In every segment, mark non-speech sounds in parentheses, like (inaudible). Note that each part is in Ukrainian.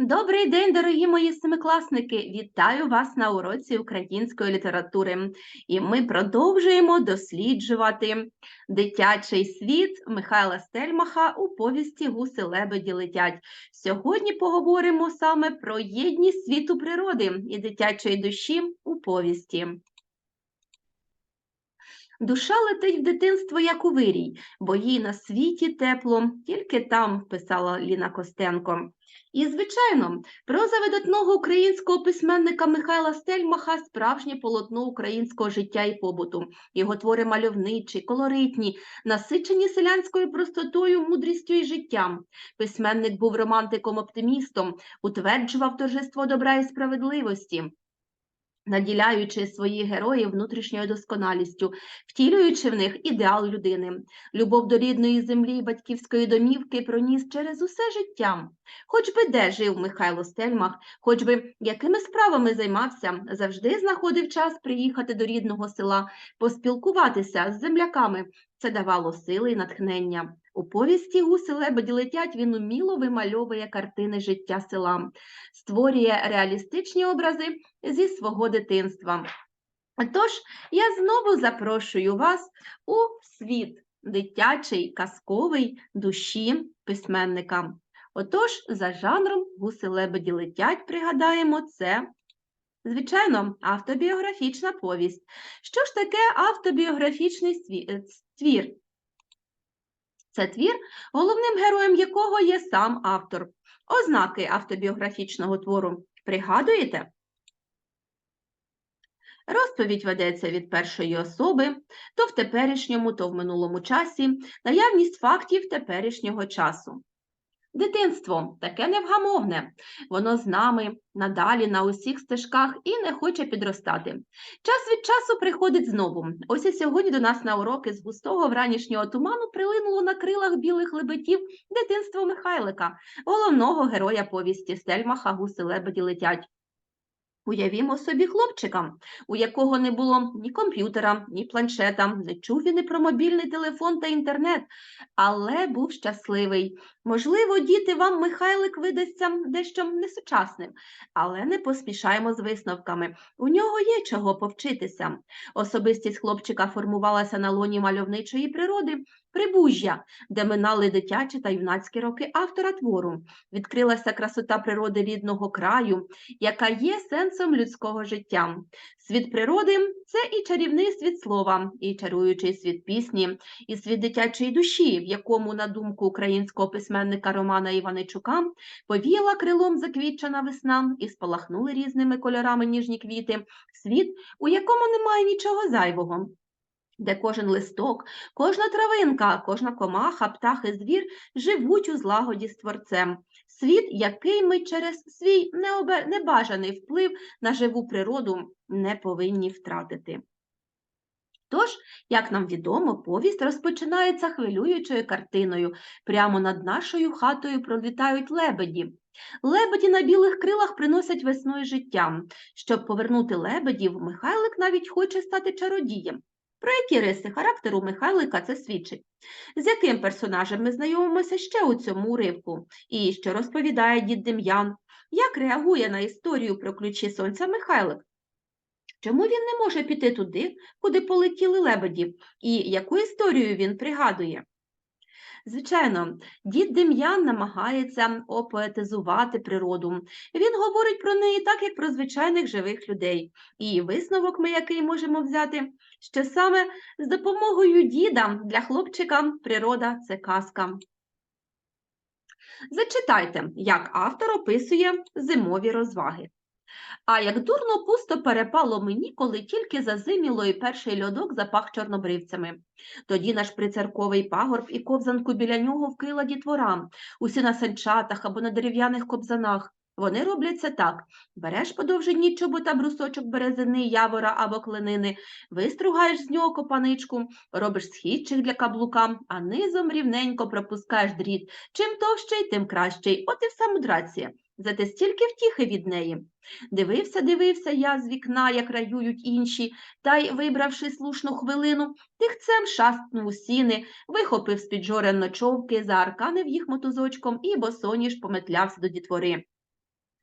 Добрий день, дорогі мої семикласники! Вітаю вас на уроці української літератури. І ми продовжуємо досліджувати дитячий світ Михайла Стельмаха у повісті Гуси лебеді летять. Сьогодні поговоримо саме про єдність світу природи і дитячої душі у повісті. Душа летить в дитинство, як у вирій, бо їй на світі тепло, тільки там, писала Ліна Костенко. І, звичайно, проза видатного українського письменника Михайла Стельмаха справжнє полотно українського життя і побуту. Його твори мальовничі, колоритні, насичені селянською простотою, мудрістю і життям. Письменник був романтиком-оптимістом, утверджував торжество добра і справедливості наділяючи своїх героїв внутрішньою досконалістю, втілюючи в них ідеал людини. Любов до рідної землі батьківської домівки проніс через усе життя. Хоч би де жив Михайло Стельмах, хоч би якими справами займався, завжди знаходив час приїхати до рідного села, поспілкуватися з земляками. Це давало сили і натхнення. У повісті гуси лебеді летять він уміло вимальовує картини життя села, створює реалістичні образи зі свого дитинства. Тож я знову запрошую вас у світ дитячий, казковий душі письменника. Отож, за жанром гуси лебеді летять, пригадаємо, це, звичайно, автобіографічна повість. Що ж таке автобіографічний е, твір? Це твір, головним героєм якого є сам автор. Ознаки автобіографічного твору пригадуєте? Розповідь ведеться від першої особи, то в теперішньому, то в минулому часі, наявність фактів теперішнього часу. Дитинство таке невгамовне, воно з нами надалі на усіх стежках і не хоче підростати. Час від часу приходить знову. Ось і сьогодні до нас на уроки з густого вранішнього туману прилинуло на крилах білих лебедів дитинство Михайлика, головного героя повісті Стельмаха Гуси лебеді летять. Уявімо собі хлопчика, у якого не було ні комп'ютера, ні планшета, не чув він і про мобільний телефон та інтернет, але був щасливий. Можливо, діти вам Михайлик видасться дещо несучасним, але не поспішаємо з висновками. У нього є чого повчитися. Особистість хлопчика формувалася на лоні мальовничої природи, прибужжя, де минали дитячі та юнацькі роки автора твору. Відкрилася красота природи рідного краю, яка є сенсом людського життя. Світ природи це і чарівний світ слова, і чаруючий світ пісні, і світ дитячої душі, в якому, на думку українського письменника Романа Іваничука, повіяла крилом заквітчена весна і спалахнули різними кольорами ніжні квіти, світ, у якому немає нічого зайвого. Де кожен листок, кожна травинка, кожна комаха, птах і звір живуть у злагоді з творцем. Світ, який ми через свій небажаний вплив на живу природу не повинні втратити. Тож, як нам відомо, повість розпочинається хвилюючою картиною. Прямо над нашою хатою пролітають лебеді. Лебеді на білих крилах приносять весною життя. Щоб повернути лебедів, Михайлик навіть хоче стати чародієм. Про які риси характеру Михайлика це свідчить? З яким персонажем ми знайомимося ще у цьому уривку? І що розповідає дід Дем'ян? Як реагує на історію про ключі сонця Михайлик? Чому він не може піти туди, куди полетіли лебеді, і яку історію він пригадує? Звичайно, дід Дем'ян намагається опоетизувати природу. Він говорить про неї так, як про звичайних живих людей. І висновок ми який можемо взяти, що саме з допомогою діда для хлопчика природа це казка. Зачитайте, як автор описує зимові розваги. А як дурно пусто перепало мені, коли тільки зазиміло і перший льодок запах чорнобривцями. Тоді наш прицерковий пагорб і ковзанку біля нього вкрила дітвора, усі на санчатах або на дерев'яних кобзанах. Вони роблять це так: береш по довжині чобота брусочок березини, явора або клинини, вистругаєш з нього копаничку, робиш східчик для каблука, а низом рівненько пропускаєш дріт. Чим товщий, тим кращий. От і вся мудрація. Зате стільки втіхи від неї. Дивився, дивився я з вікна, як раюють інші, та й, вибравши слушну хвилину, тихцем шастнув у сіни, вихопив з-під жорен ночовки, заарканив їх мотузочком і босоніж пометлявся до дітвори.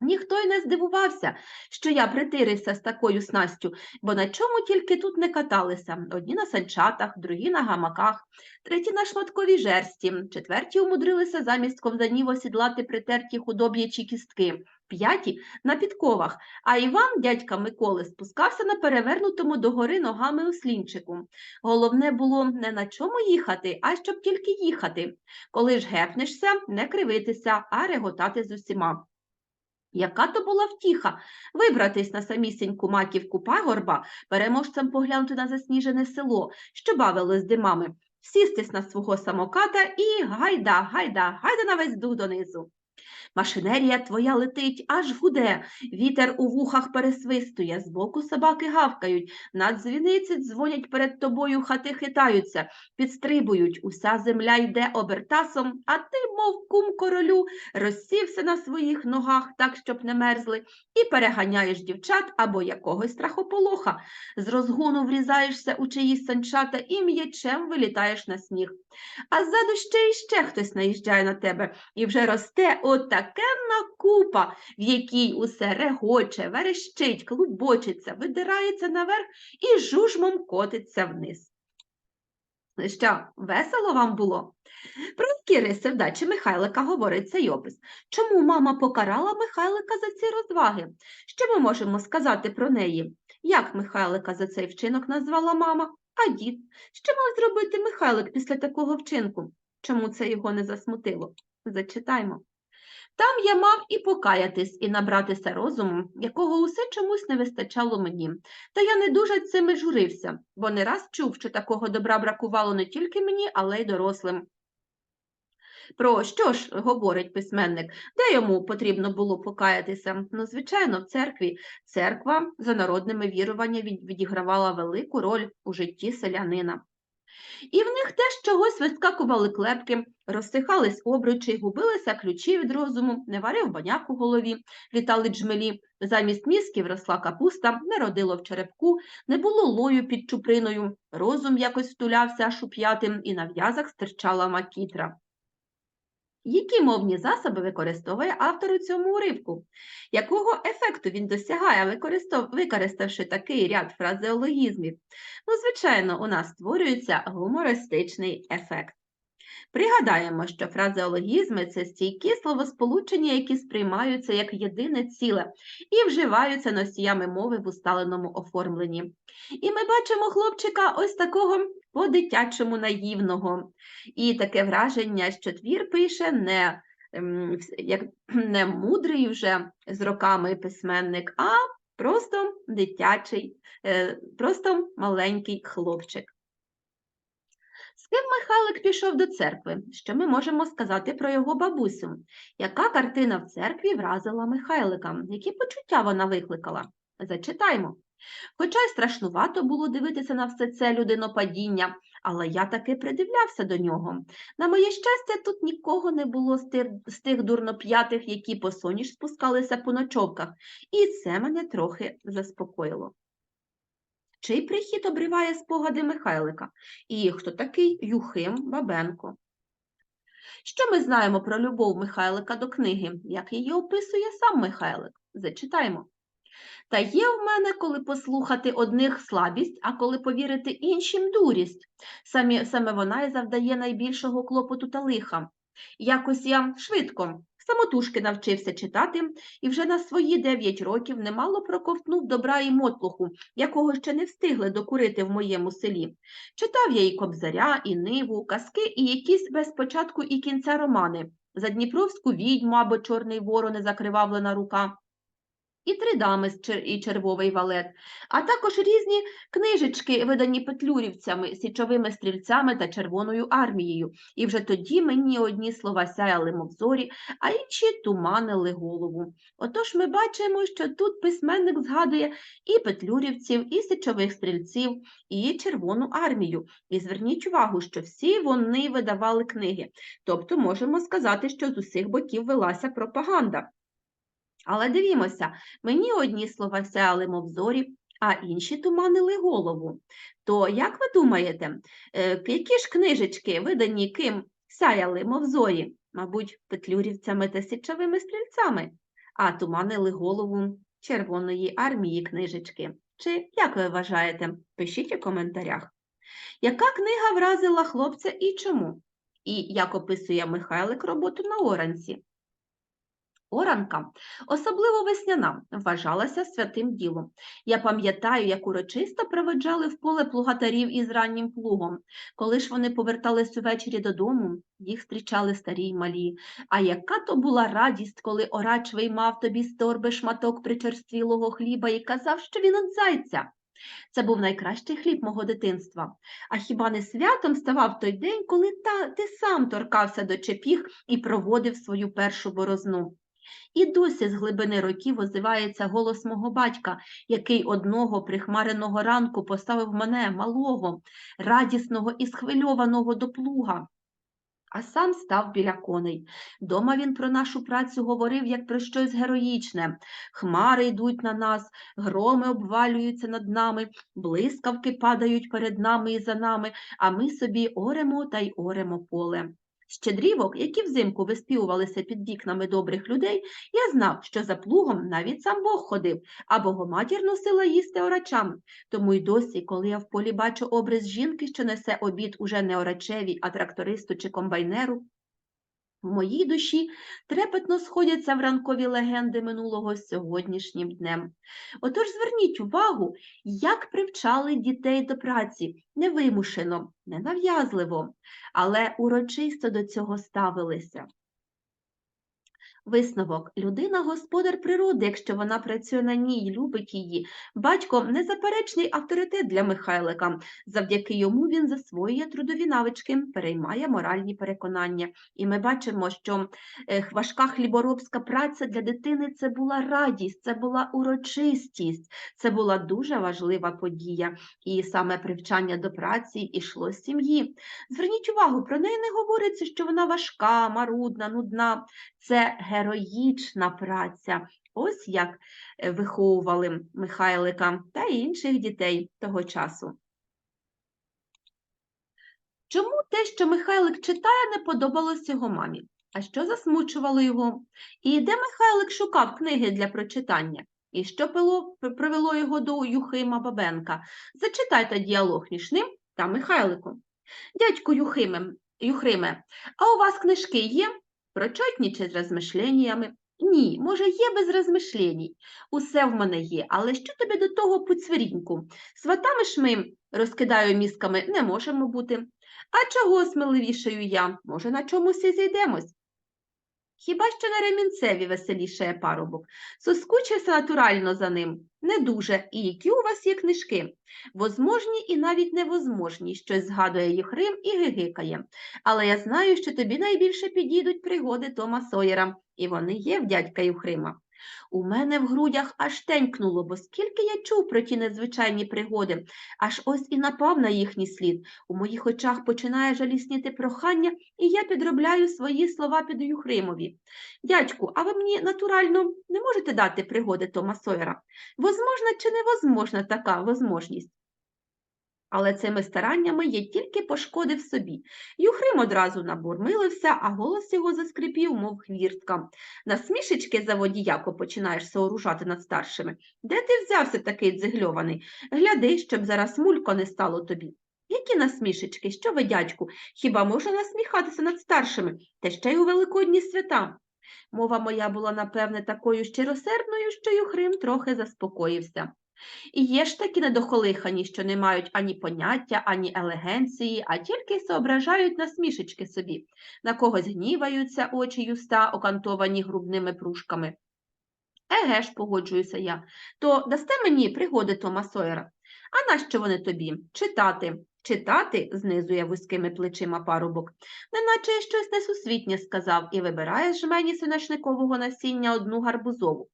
Ніхто й не здивувався, що я притирився з такою снастю, бо на чому тільки тут не каталися. Одні на санчатах, другі на гамаках, треті на шматковій жерсті, четверті умудрилися замість ковзанів осідлати притерті худоб'ячі кістки, п'яті на підковах, а Іван, дядька Миколи, спускався на перевернутому догори ногами у слінчику. Головне було не на чому їхати, а щоб тільки їхати. Коли ж гепнешся, не кривитися, а реготати з усіма. Яка то була втіха вибратись на самісіньку маківку пагорба, переможцем поглянути на засніжене село, що бавилось димами, сістись на свого самоката і гайда, гайда, гайда на весь дух донизу. Машинерія твоя летить, аж гуде, вітер у вухах пересвистує, збоку собаки гавкають, на дзвіниці дзвонять перед тобою, хати хитаються, підстрибують, уся земля йде обертасом, а ти, мов кум королю, розсівся на своїх ногах так, щоб не мерзли, і переганяєш дівчат або якогось страхополоха, з розгону врізаєшся у чиїсь санчата і м'ячем вилітаєш на сніг. А ззаду ще і ще хтось наїжджає на тебе, і вже росте отакенна купа, в якій усе регоче, верещить, клубочиться, видирається наверх і жужмом котиться вниз. Що, весело вам було? Про які риси вдачі Михайлика говорить цей опис? Чому мама покарала Михайлика за ці розваги? Що ми можемо сказати про неї? Як Михайлика за цей вчинок назвала мама? А дід? Що мав зробити Михайлик після такого вчинку? Чому це його не засмутило? Зачитаймо. Там я мав і покаятись, і набратися розуму, якого усе чомусь не вистачало мені. Та я не дуже цим і журився, бо не раз чув, що такого добра бракувало не тільки мені, але й дорослим. Про що ж говорить письменник? Де йому потрібно було покаятися? Ну, звичайно, в церкві. Церква за народними віруваннями відігравала велику роль у житті селянина. І в них теж чогось вискакували клепки, розсихались обручі, губилися ключі від розуму, не варив баняк у голові, літали джмелі, замість мізків росла капуста, не родило в черепку, не було лою під чуприною, розум якось втулявся аж у п'ятим, і на в'язах стирчала макітра. Які мовні засоби використовує автор у цьому уривку? Якого ефекту він досягає, використавши такий ряд фразеологізмів? Ну, звичайно, у нас створюється гумористичний ефект. Пригадаємо, що фразеологізми це стійкі словосполучення, які сприймаються як єдине ціле і вживаються носіями мови в усталеному оформленні. І ми бачимо хлопчика ось такого по-дитячому наївного. І таке враження, що твір пише не, ем, як, (clears throat) не мудрий вже з роками письменник, а просто дитячий, е, просто маленький хлопчик. Ким Михайлик пішов до церкви? Що ми можемо сказати про його бабусю? Яка картина в церкві вразила Михайлика? Які почуття вона викликала? Зачитаймо. Хоча й страшнувато було дивитися на все це людинопадіння, але я таки придивлявся до нього. На моє щастя, тут нікого не було з тих, дурноп'ятих, які по соніж спускалися по ночовках, і це мене трохи заспокоїло. Чий прихід обриває спогади Михайлика? І хто такий Юхим Бабенко? Що ми знаємо про любов Михайлика до книги? Як її описує сам Михайлик? Зачитаймо. Та є в мене, коли послухати одних слабість, а коли повірити іншим дурість. Самі, саме вона і завдає найбільшого клопоту та лиха. Якось я швидко, самотужки навчився читати, і вже на свої дев'ять років немало проковтнув добра і мотлуху, якого ще не встигли докурити в моєму селі. Читав я і Кобзаря, і Ниву, казки, і якісь без початку і кінця романи. За Дніпровську відьму або Чорний ворон закривавлена рука і три дами і червовий валет, а також різні книжечки, видані петлюрівцями, січовими стрільцями та Червоною армією. І вже тоді мені одні слова сяяли, мов зорі, а інші туманили голову. Отож ми бачимо, що тут письменник згадує і петлюрівців, і січових стрільців, і Червону армію. І зверніть увагу, що всі вони видавали книги. Тобто можемо сказати, що з усіх боків велася пропаганда. Але дивімося, мені одні слова сяяли, мов зорі, а інші туманили голову. То як ви думаєте, е, які ж книжечки, видані ким, сяяли, мов зорі? Мабуть, петлюрівцями та січовими стрільцями. а туманили голову Червоної армії книжечки. Чи як ви вважаєте? Пишіть у коментарях. Яка книга вразила хлопця і чому? І як описує Михайлик роботу на оранці? Оранка, особливо весняна, вважалася святим ділом. Я пам'ятаю, як урочисто проведжали в поле плугатарів із раннім плугом. Коли ж вони повертались увечері додому, їх зустрічали старі й малі. А яка то була радість, коли орач виймав тобі з торби шматок причерствілого хліба і казав, що він от зайця. Це був найкращий хліб мого дитинства. А хіба не святом ставав той день, коли та, ти сам торкався до чепіг і проводив свою першу борозну? І досі з глибини років озивається голос мого батька, який одного прихмареного ранку поставив мене, малого, радісного і схвильованого до плуга. А сам став біля коней. Дома він про нашу працю говорив як про щось героїчне. Хмари йдуть на нас, громи обвалюються над нами, блискавки падають перед нами і за нами, а ми собі оремо та й оремо поле. Щедрівок, які взимку виспівувалися під вікнами добрих людей, я знав, що за плугом навіть сам Бог ходив, а богоматір носила їсти орачам. Тому й досі, коли я в полі бачу образ жінки, що несе обід уже не орачеві, а трактористу чи комбайнеру, в моїй душі трепетно сходяться в ранкові легенди минулого сьогоднішнім днем. Отож зверніть увагу, як привчали дітей до праці невимушено, ненав'язливо, але урочисто до цього ставилися. Висновок. Людина – господар природи, якщо вона працює на ній, любить її. Батько – незаперечний авторитет для Михайлика. Завдяки йому він засвоює трудові навички, переймає моральні переконання. І ми бачимо, що е, важка хліборобська праця для дитини – це була радість, це була урочистість, це була дуже важлива подія. І саме привчання до праці йшло з сім'ї. Зверніть увагу, про неї не говориться, що вона важка, марудна, нудна. Це героїчна праця. Ось як е, виховували Михайлика та інших дітей того часу. Чому те, що Михайлик читає, не подобалось його мамі? А що засмучувало його? І де Михайлик шукав книги для прочитання? І що пило, привело його до Юхима Бабенка? Зачитайте діалог між ним та Михайликом. Дядьку Юхиме, Юхриме, а у вас книжки є? Прочотні чи з розмишленнями? Ні, може, є без розмишлень. Усе в мене є, але що тобі до того поцвіріньку? Сватами ж ми, розкидаю мізками, не можемо бути. А чого сміливішаю я? Може, на чомусь і зійдемось? Хіба що на ремінцеві веселішає парубок. Соскучився натурально за ним. Не дуже. І які у вас є книжки? Возможні і навіть невозможні, щось згадує Єхрим і гигикає. Але я знаю, що тобі найбільше підійдуть пригоди Тома Сойера, і вони є в дядька Юхрима. У мене в грудях аж тенькнуло, бо скільки я чув про ті незвичайні пригоди, аж ось і напав на їхній слід. У моїх очах починає жалісніти прохання, і я підробляю свої слова під Юхримові. Дядьку, а ви мені натурально не можете дати пригоди Тома Сойера? Возможна чи невозможна така возможність? Але цими стараннями я тільки пошкодив собі. Юхрим одразу набурмилився, а голос його заскрипів, мов хвіртка. Насмішечки за водіяко починаєш сооружати над старшими. Де ти взявся такий дзигльований? Гляди, щоб зараз мулько не стало тобі. Які насмішечки? Що ви, дядьку? Хіба можна насміхатися над старшими, та ще й у великодні свята? Мова моя була, напевне, такою щиросердною, що Юхрим трохи заспокоївся. І є ж такі недохолихані, що не мають ані поняття, ані елегенції, а тільки соображають насмішечки собі, на когось гніваються очі й уста, окантовані грубними пружками. Еге ж, погоджуюся я, то дасте мені пригоди Тома Сойера? А нащо вони тобі? Читати. Читати, знизує вузькими плечима парубок, неначе я щось несусвітнє сказав і вибирає з жмені синешникового насіння одну гарбузову.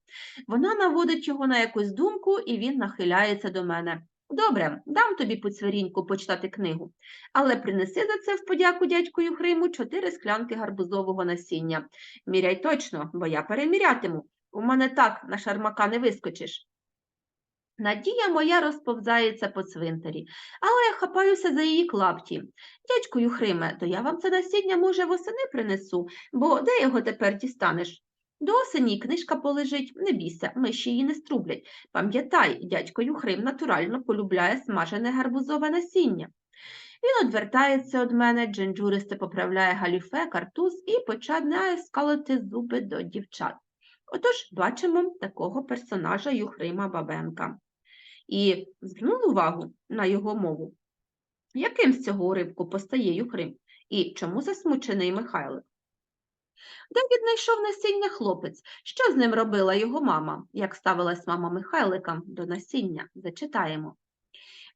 Вона наводить його на якусь думку, і він нахиляється до мене. Добре, дам тобі поцвіріньку почитати книгу, але принеси за це в подяку дядьку Юхриму чотири склянки гарбузового насіння. Міряй точно, бо я перемірятиму. У мене так на шармака не вискочиш. Надія моя розповзається по цвинтарі, але я хапаюся за її клапті. Дядьку Юхриме, то я вам це насіння, може, восени принесу, бо де його тепер дістанеш? До осені книжка полежить, не бійся, миші її не струблять. Пам'ятай, дядько Юхрим натурально полюбляє смажене гарбузове насіння. Він одвертається від мене, джинджуристе поправляє галіфе, картуз і починає скалити зуби до дівчат. Отож, бачимо такого персонажа Юхрима Бабенка. І звернули увагу на його мову. Яким з цього уривку постає Юхрим? І чому засмучений Михайлик? Де віднайшов насіння хлопець? Що з ним робила його мама? Як ставилась мама Михайлика до насіння? Зачитаємо.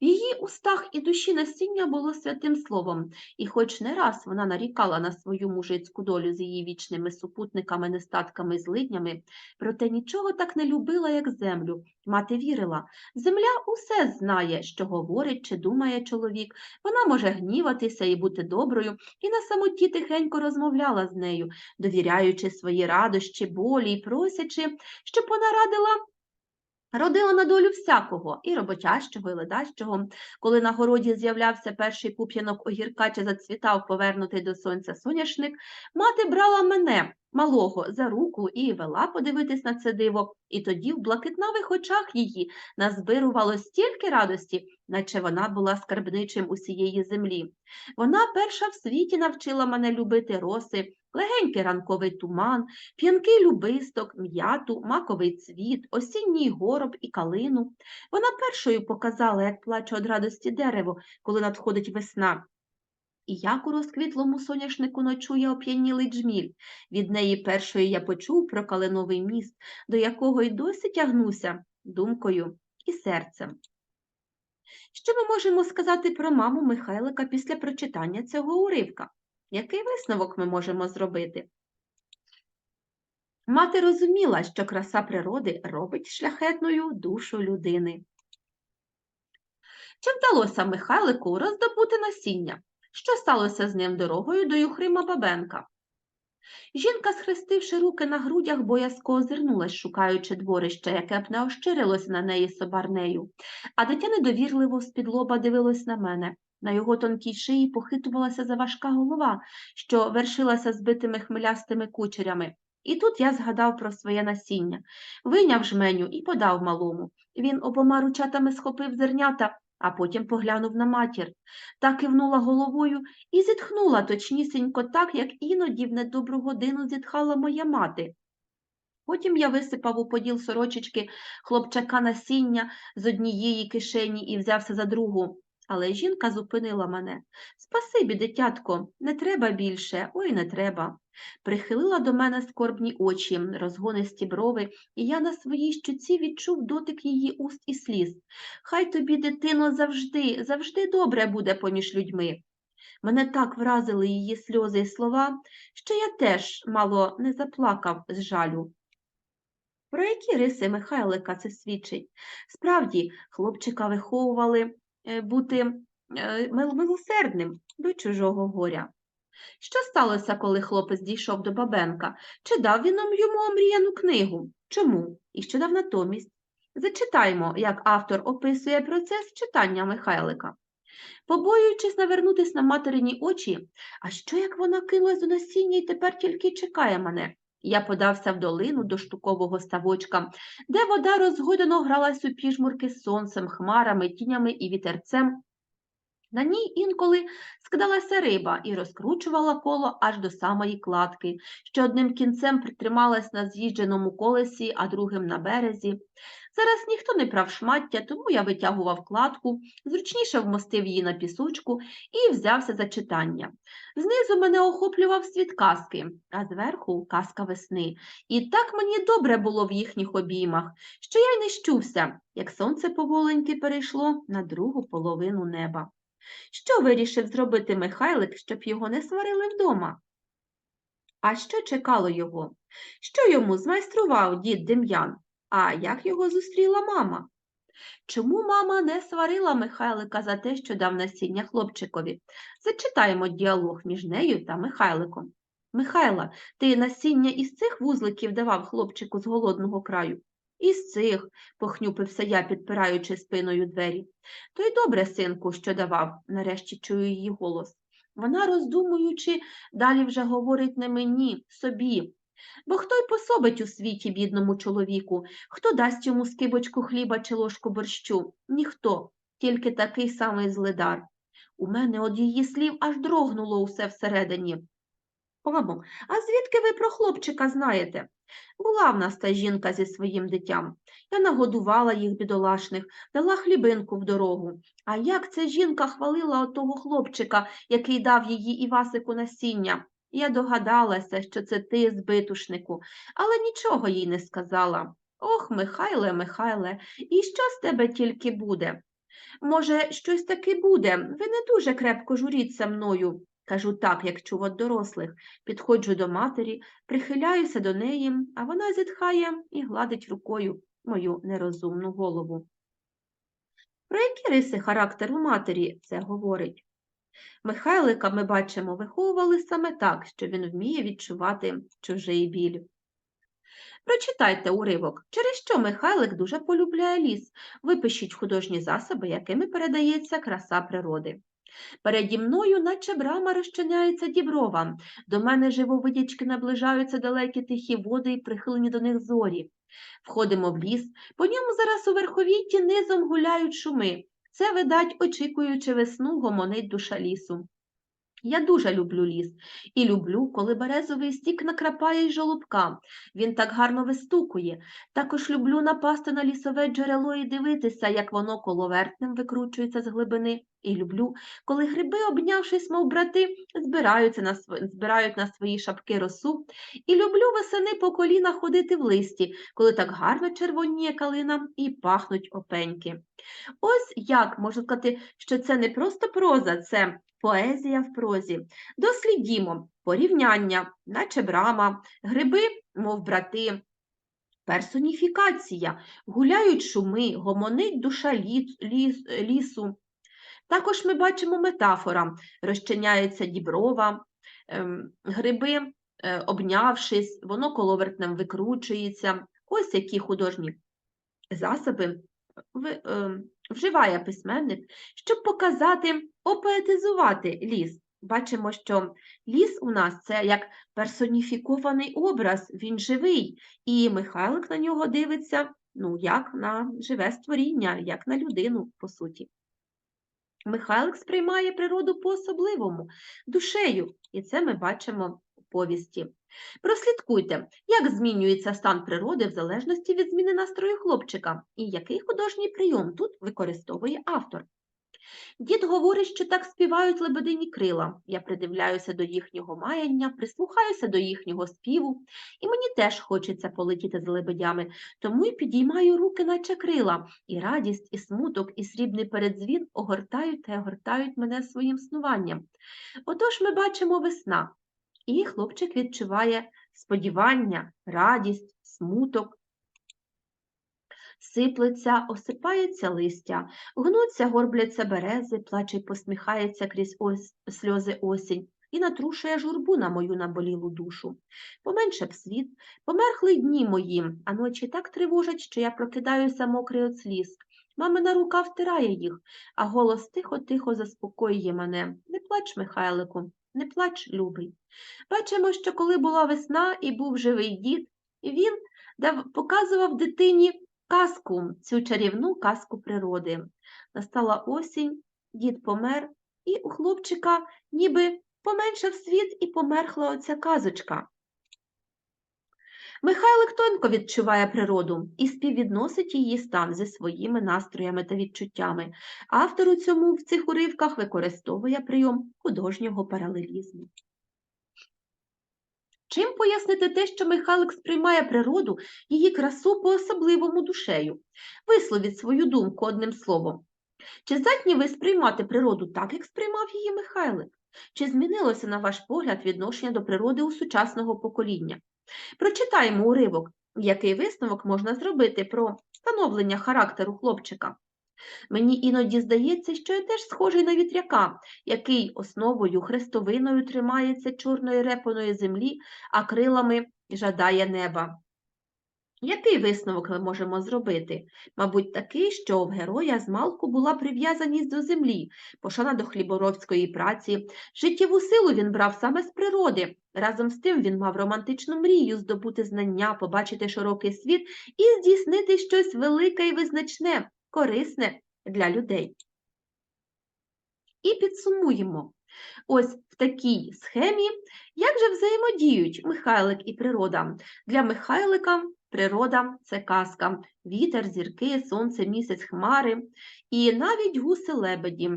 В її устах і душі насіння було святим словом, і хоч не раз вона нарікала на свою мужицьку долю з її вічними супутниками, нестатками і злиднями, проте нічого так не любила, як землю. Мати вірила, земля усе знає, що говорить чи думає чоловік, вона може гніватися і бути доброю, і на самоті тихенько розмовляла з нею, довіряючи свої радощі, болі і просячи, щоб вона радила Родила на долю всякого, і роботящого, і ледащого. Коли на городі з'являвся перший пуп'янок огірка чи зацвітав повернутий до сонця соняшник, мати брала мене, малого, за руку і вела подивитись на це диво, і тоді в блакитнавих очах її назбирувало стільки радості, наче вона була скарбничим усієї землі. Вона перша в світі навчила мене любити роси, легенький ранковий туман, п'янкий любисток, м'яту, маковий цвіт, осінній гороб і калину. Вона першою показала, як плаче від радості дерево, коли надходить весна. І як у розквітлому соняшнику ночує оп'янілий джміль. Від неї першої я почув про калиновий міст, до якого й досі тягнуся думкою і серцем. Що ми можемо сказати про маму Михайлика після прочитання цього уривка? Який висновок ми можемо зробити? Мати розуміла, що краса природи робить шляхетною душу людини. Чи вдалося Михайлику роздобути насіння? Що сталося з ним дорогою до Юхрима Бабенка? Жінка, схрестивши руки на грудях, боязко озирнулась, шукаючи дворище, яке б не ощирилось на неї собарнею, а дитя недовірливо з-під лоба дивилось на мене. На його тонкій шиї похитувалася заважка голова, що вершилася збитими хмелястими кучерями. І тут я згадав про своє насіння, вийняв жменю і подав малому. Він обома ручатами схопив зернята, а потім поглянув на матір. Та кивнула головою і зітхнула точнісінько так, як іноді в недобру годину зітхала моя мати. Потім я висипав у поділ сорочечки хлопчака насіння з однієї кишені і взявся за другу. Але жінка зупинила мене. Спасибі, дитятко, не треба більше, ой не треба. Прихилила до мене скорбні очі, розгонисті брови, і я на своїй щуці відчув дотик її уст і сліз. Хай тобі, дитино, завжди, завжди добре буде поміж людьми. Мене так вразили її сльози і слова, що я теж мало не заплакав з жалю. Про які риси Михайлика це свідчить? Справді, хлопчика виховували бути е, милосердним до чужого горя. Що сталося, коли хлопець дійшов до Бабенка? Чи дав він йому омріяну книгу? Чому? І що дав натомість? Зачитаймо, як автор описує процес читання Михайлика. Побоюючись навернутись на материні очі, а що як вона кинулась до насіння і тепер тільки чекає мене? Я подався в долину до штукового ставочка, де вода розгойдано гралась у піжмурки сонцем, хмарами, тінями і вітерцем. На ній інколи скидалася риба і розкручувала коло аж до самої кладки, що одним кінцем притрималась на з'їждженому колесі, а другим на березі. Зараз ніхто не прав шмаття, тому я витягував кладку, зручніше вмостив її на пісочку і взявся за читання. Знизу мене охоплював світ казки, а зверху казка весни. І так мені добре було в їхніх обіймах, що я й не щувся, як сонце поволеньки перейшло на другу половину неба. Що вирішив зробити Михайлик, щоб його не сварили вдома? А що чекало його? Що йому змайстрував дід Дем'ян? А як його зустріла мама? Чому мама не сварила Михайлика за те, що дав насіння хлопчикові? Зачитаємо діалог між нею та Михайликом. Михайла, ти насіння із цих вузликів давав хлопчику з голодного краю? Із цих, похнюпився я, підпираючи спиною двері. То й добре, синку, що давав, нарешті чую її голос. Вона, роздумуючи, далі вже говорить не мені, собі. Бо хто й пособить у світі бідному чоловіку, хто дасть йому скибочку хліба чи ложку борщу? Ніхто, тільки такий самий злидар. У мене од її слів аж дрогнуло усе всередині. Мамо, а звідки ви про хлопчика знаєте? Була в нас та жінка зі своїм дитям. Я нагодувала їх бідолашних, дала хлібинку в дорогу. А як ця жінка хвалила отого хлопчика, який дав її Івасику насіння? Я догадалася, що це ти, збитушнику, але нічого їй не сказала. Ох, Михайле, Михайле, і що з тебе тільки буде? Може, щось таки буде, ви не дуже крепко журіться мною. Кажу так, як чув дорослих. Підходжу до матері, прихиляюся до неї, а вона зітхає і гладить рукою мою нерозумну голову. Про які риси характеру матері це говорить? Михайлика ми бачимо, виховували саме так, що він вміє відчувати чужий біль. Прочитайте уривок, через що Михайлик дуже полюбляє ліс. Випишіть художні засоби, якими передається краса природи. Переді мною, наче брама, розчиняється діброва. До мене живовидячки наближаються далекі тихі води і прихилені до них зорі. Входимо в ліс, по ньому зараз у верховітті низом гуляють шуми. Це, видать, очікуючи весну, гомонить душа лісу. Я дуже люблю ліс і люблю, коли березовий стік накрапає й жолобка. Він так гарно вистукує. Також люблю напасти на лісове джерело і дивитися, як воно коловертнем викручується з глибини. І люблю, коли гриби, обнявшись, мов брати, збираються на збирають на свої шапки росу. І люблю весени по коліна ходити в листі, коли так гарно червоніє калина і пахнуть опеньки. Ось як можна сказати, що це не просто проза, це поезія в прозі. Дослідімо порівняння, наче брама, гриби, мов брати, персоніфікація, гуляють шуми, гомонить душа ліс, ліс, лісу. Також ми бачимо метафора, розчиняється діброва, ем, гриби, е, обнявшись, воно коловертнем викручується. Ось які художні засоби ви- ем, вживає письменник, щоб показати, опоетизувати ліс. Бачимо, що ліс у нас це як персоніфікований образ, він живий, і Михайлик на нього дивиться, ну, як на живе створіння, як на людину, по суті. Михайлик сприймає природу по-особливому, душею, і це ми бачимо повісті. Прослідкуйте, як змінюється стан природи в залежності від зміни настрою хлопчика і який художній прийом тут використовує автор. Дід говорить, що так співають лебедині крила. Я придивляюся до їхнього маяння, прислухаюся до їхнього співу, і мені теж хочеться полетіти з лебедями, тому й підіймаю руки, наче крила, і радість, і смуток, і срібний передзвін огортають та огортають мене своїм снуванням. Отож ми бачимо весна, і хлопчик відчуває сподівання, радість, смуток. Сиплеться, осипається листя, гнуться, горбляться берези, плаче й посміхається крізь ось сльози осінь і натрушує журбу на мою наболілу душу. Поменше б світ, померхли дні мої, а ночі так тривожать, що я прокидаюся мокрий от сліз. Мамина рука втирає їх, а голос тихо-тихо заспокоює мене. Не плач, Михайлику, не плач, любий. Бачимо, що коли була весна і був живий дід, він дав, показував дитині казку, цю чарівну казку природи. Настала осінь, дід помер, і у хлопчика ніби поменшав світ і померхла оця казочка. Михайлик тонко відчуває природу і співвідносить її стан зі своїми настроями та відчуттями. Автор у цьому в цих уривках використовує прийом художнього паралелізму. Чим пояснити те, що Михайлик сприймає природу, її красу по-особливому душею? Висловіть свою думку одним словом. Чи здатні ви сприймати природу так, як сприймав її Михайлик? Чи змінилося, на ваш погляд, відношення до природи у сучасного покоління? Прочитаємо уривок, який висновок можна зробити про становлення характеру хлопчика. Мені іноді здається, що я теж схожий на вітряка, який основою хрестовиною тримається чорної репаної землі, а крилами жадає неба. Який висновок ми можемо зробити? Мабуть, такий, що в героя змалку була прив'язаність до землі, пошана до хліборобської праці. Життєву силу він брав саме з природи. Разом з тим він мав романтичну мрію здобути знання, побачити широкий світ і здійснити щось велике і визначне, корисне для людей. І підсумуємо. Ось в такій схемі, як же взаємодіють Михайлик і природа. Для Михайлика природа це казка, вітер, зірки, сонце, місяць, хмари і навіть гуси-лебеді.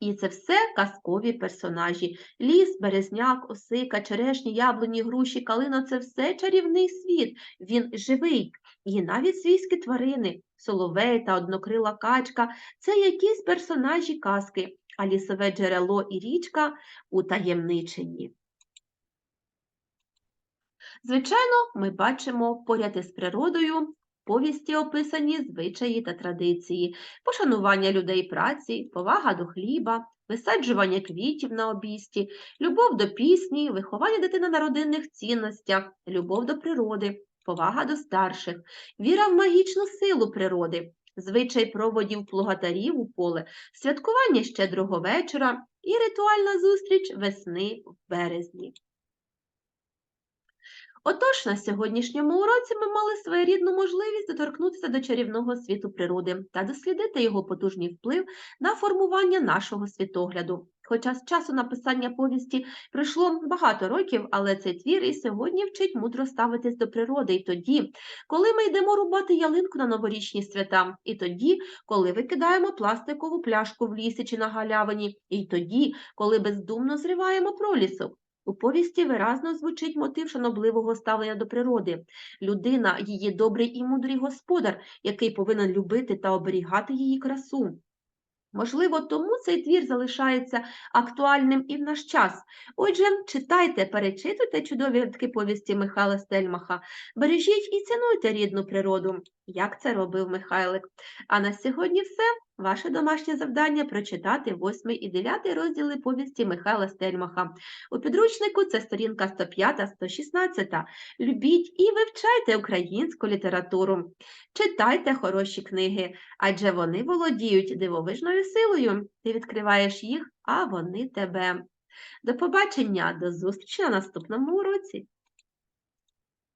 І це все казкові персонажі. Ліс, березняк, осика, черешні, яблуні, груші, калина це все чарівний світ. Він живий. І навіть свійські тварини, соловей та однокрила качка це якісь персонажі казки, а лісове джерело і річка утаємничені. Звичайно, ми бачимо поряд із природою повісті описані звичаї та традиції, пошанування людей праці, повага до хліба, висаджування квітів на обійсті, любов до пісні, виховання дитини на родинних цінностях, любов до природи, повага до старших, віра в магічну силу природи, звичай проводів плугатарів у поле, святкування щедрого вечора і ритуальна зустріч весни в березні. Отож, на сьогоднішньому уроці ми мали своєрідну можливість доторкнутися до чарівного світу природи та дослідити його потужний вплив на формування нашого світогляду. Хоча з часу написання повісті пройшло багато років, але цей твір і сьогодні вчить мудро ставитись до природи, і тоді, коли ми йдемо рубати ялинку на новорічні свята, і тоді, коли викидаємо пластикову пляшку в лісі чи на галявині, і тоді, коли бездумно зриваємо пролісок. У повісті виразно звучить мотив шанобливого ставлення до природи. Людина – її добрий і мудрий господар, який повинен любити та оберігати її красу. Можливо, тому цей твір залишається актуальним і в наш час. Отже, читайте, перечитуйте чудові рядки повісті Михайла Стельмаха, бережіть і цінуйте рідну природу, як це робив Михайлик. А на сьогодні все. Ваше домашнє завдання прочитати 8 і 9 розділи повісті Михайла Стельмаха. У підручнику це сторінка 105-116. Любіть і вивчайте українську літературу. Читайте хороші книги, адже вони володіють дивовижною силою. Ти відкриваєш їх, а вони тебе. До побачення, до зустрічі на наступному уроці!